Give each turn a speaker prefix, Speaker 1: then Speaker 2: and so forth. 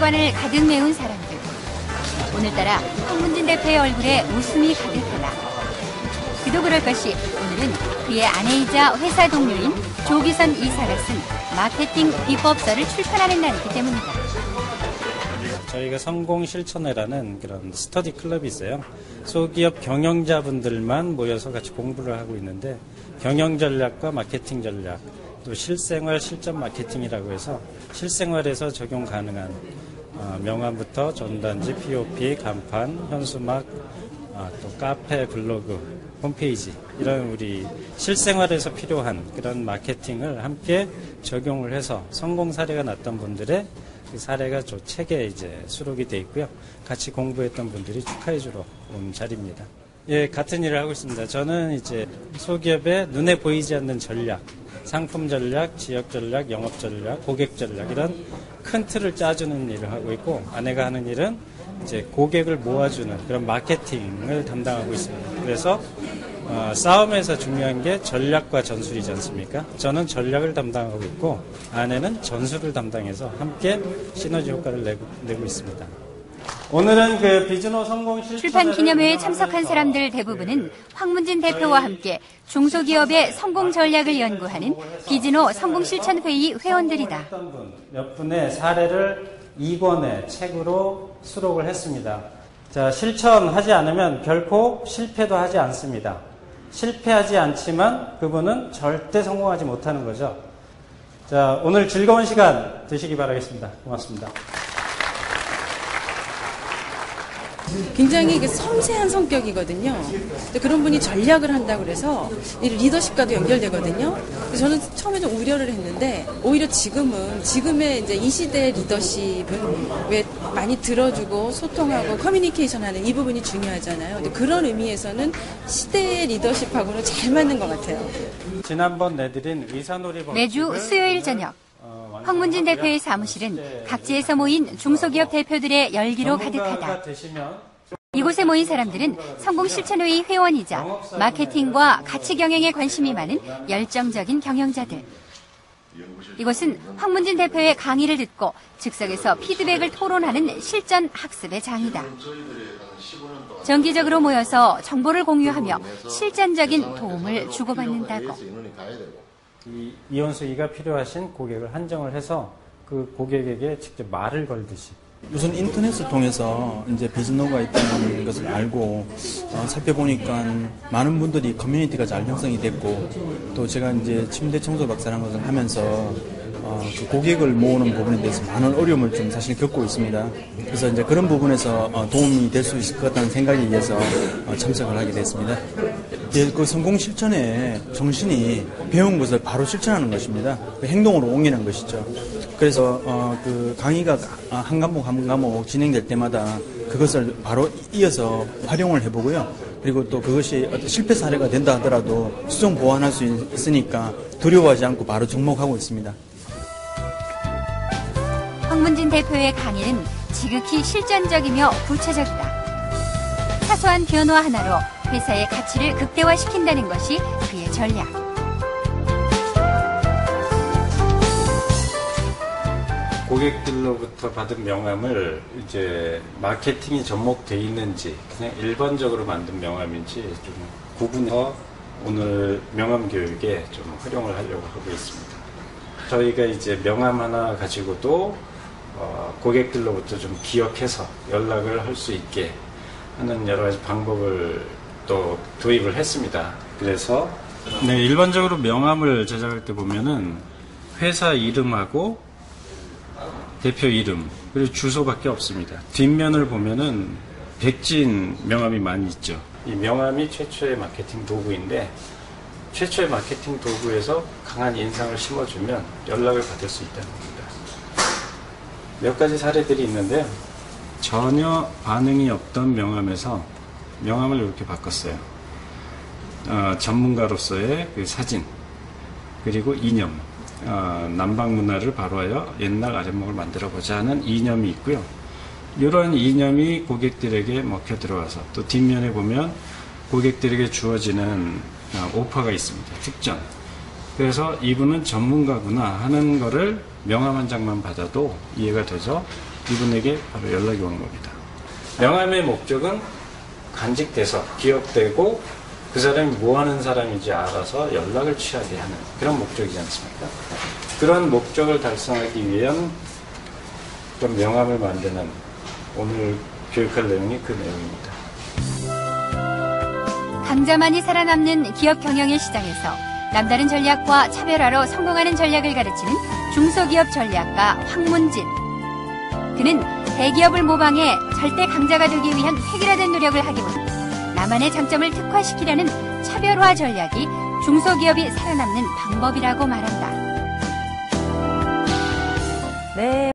Speaker 1: 세계관을 가득 메운 사람들. 오늘따라 황문진 대표의 얼굴에 웃음이 가득하다. 그도 그럴 것이 오늘은 그의 아내이자 회사 동료인 조기선 이사가 쓴 마케팅 비법서를 출판하는 날이기 때문이다.
Speaker 2: 저희가 성공 실천회라는 그런 스터디 클럽이 있어요. 소기업 경영자분들만 모여서 같이 공부를 하고 있는데 경영 전략과 마케팅 전략, 또 실생활 실전 마케팅이라고 해서 실생활에서 적용 가능한 어, 명함부터 전단지, POP, 간판, 현수막, 아, 또 카페, 블로그, 홈페이지 이런 우리 실생활에서 필요한 그런 마케팅을 함께 적용을 해서 성공 사례가 났던 분들의 그 사례가 저 책에 이제 수록이 돼 있고요. 같이 공부했던 분들이 축하해 주러 온 자리입니다. 예, 같은 일을 하고 있습니다. 저는 이제 소기업의 눈에 보이지 않는 전략, 상품 전략, 지역 전략, 영업 전략, 고객 전략 이런 큰 틀을 짜주는 일을 하고 있고 아내가 하는 일은 이제 고객을 모아주는 그런 마케팅을 담당하고 있습니다. 그래서 어, 싸움에서 중요한 게 전략과 전술이지 않습니까? 저는 전략을 담당하고 있고 아내는 전술을 담당해서 함께 시너지 효과를 내고, 내고 있습니다. 오늘은 그 비즈노 성공 실천
Speaker 1: 출판 기념회에 참석한 사람들 대부분은 황문진 대표와 함께 중소기업의 성공 전략을 연구하는 비즈노 성공 실천 회의 회원들이다.
Speaker 2: 몇 분의 사례를 2권의 책으로 수록을 했습니다. 자, 실천하지 않으면 결코 실패도 하지 않습니다. 실패하지 않지만 그분은 절대 성공하지 못하는 거죠. 자, 오늘 즐거운 시간 되시기 바라겠습니다. 고맙습니다.
Speaker 3: 굉장히 그 섬세한 성격이거든요. 근데 그런 분이 전략을 한다고 그래서 이 리더십과도 연결되거든요. 저는 처음에 좀 우려를 했는데 오히려 지금은 지금의 이제 이 시대의 리더십은 왜 많이 들어주고 소통하고 커뮤니케이션 하는 이 부분이 중요하잖아요. 근데 그런 의미에서는 시대의 리더십하고는 잘 맞는 것 같아요.
Speaker 2: 지난번 내드린 의사놀이
Speaker 1: 매주 수요일 저녁
Speaker 2: 어,
Speaker 1: 황문진 대표의 사무실은 각지에서 모인 중소기업 대표들의 열기로 가득하다. 이곳에 모인 사람들은 성공 실천회의 회원이자 마케팅과 가치 경영에 관심이 많은 열정적인 경영자들. 이곳은 황문진 대표의 강의를 듣고 즉석에서 피드백을 토론하는 실전 학습의 장이다. 정기적으로 모여서 정보를 공유하며 실전적인 도움을 주고받는다고.
Speaker 2: 이 이온수 E가 필요하신 고객을 한정을 해서 그 고객에게 직접 말을 걸듯이
Speaker 4: 우선 인터넷을 통해서 이제 비즈노가 있다는 것을 알고 어, 살펴보니까 많은 분들이 커뮤니티가 잘 형성이 됐고 또 제가 이제 침대 청소 박사라는 것을 하면서 어, 그 고객을 모으는 부분에 대해서 많은 어려움을 좀 사실 겪고 있습니다. 그래서 이제 그런 부분에서 어, 도움이 될 수 있을 것 같다는 생각에 의해서 어, 참석을 하게 됐습니다. 예, 그 성공 실천의 정신이 배운 것을 바로 실천하는 것입니다. 그 행동으로 옮기는 것이죠. 그래서 어, 그 강의가 한 과목 한 과목 진행될 때마다 그것을 바로 이어서 활용을 해보고요. 그리고 또 그것이 실패 사례가 된다 하더라도 수정 보완할 수 있으니까 두려워하지 않고 바로 접목하고 있습니다.
Speaker 1: 황문진 대표의 강의는 지극히 실전적이며 구체적이다. 사소한 변화 하나로 회사의 가치를 극대화시킨다는 것이 그의 전략.
Speaker 2: 고객들로부터 받은 명함을 이제 마케팅이 접목돼 있는지 그냥 일반적으로 만든 명함인지 좀 구분해서 오늘 명함 교육에 좀 활용을 하려고 하고 있습니다. 저희가 이제 명함 하나 가지고도 어, 고객들로부터 좀 기억해서 연락을 할 수 있게 하는 여러 가지 방법을 또 도입을 했습니다. 그래서 네, 일반적으로 명함을 제작할 때 보면은 회사 이름하고 대표 이름 그리고 주소밖에 없습니다. 뒷면을 보면은 백진 명함이 많이 있죠. 이 명함이 최초의 마케팅 도구인데 최초의 마케팅 도구에서 강한 인상을 심어주면 연락을 받을 수 있다는 겁니다. 몇 가지 사례들이 있는데요. 전혀 반응이 없던 명함에서 명함을 이렇게 바꿨어요. 어, 전문가로서의 그 사진 그리고 이념 어, 남방 문화를 바로하여 옛날 아랫목을 만들어 보자 하는 이념이 있고요. 이런 이념이 고객들에게 먹혀 들어와서 또 뒷면에 보면 고객들에게 주어지는 어, 오퍼가 있습니다. 특전. 그래서 이분은 전문가구나 하는 거를 명함 한 장만 받아도 이해가 돼서 이분에게 바로 연락이 오는 겁니다. 명함의 목적은 간직돼서 기억되고 그 사람이 뭐 하는 사람인지 알아서 연락을 취하게 하는 그런 목적이지 않습니까? 그런 목적을 달성하기 위한 그런 명함을 만드는 오늘 교육할 내용이 그 내용입니다.
Speaker 1: 강자만이 살아남는 기업 경영의 시장에서 남다른 전략과 차별화로 성공하는 전략을 가르치는 중소기업 전략가 황문진. 그는 대기업을 모방해 절대 강자가 되기 위한 획일화된 노력을 하기보다 나만의 장점을 특화시키려는 차별화 전략이 중소기업이 살아남는 방법이라고 말한다.
Speaker 5: 네.